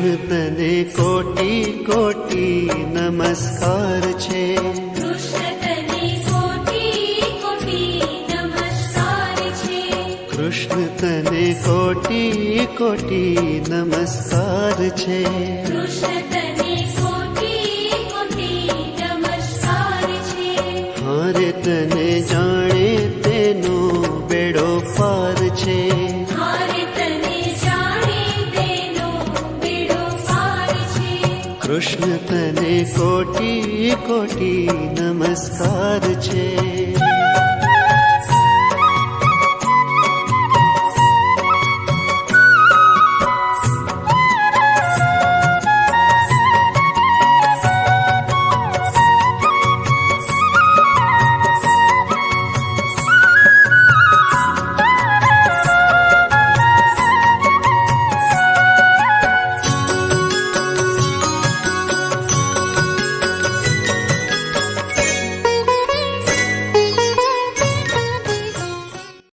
કૃષ્ણને કોટી કોટી નમસ્કાર છે કૃષ્ણ તને કોટી કોટી નમસ્કાર છે કૃષ્ણ તને કૃષ્ણ તને કોટી કોટી નમસ્કાર છે.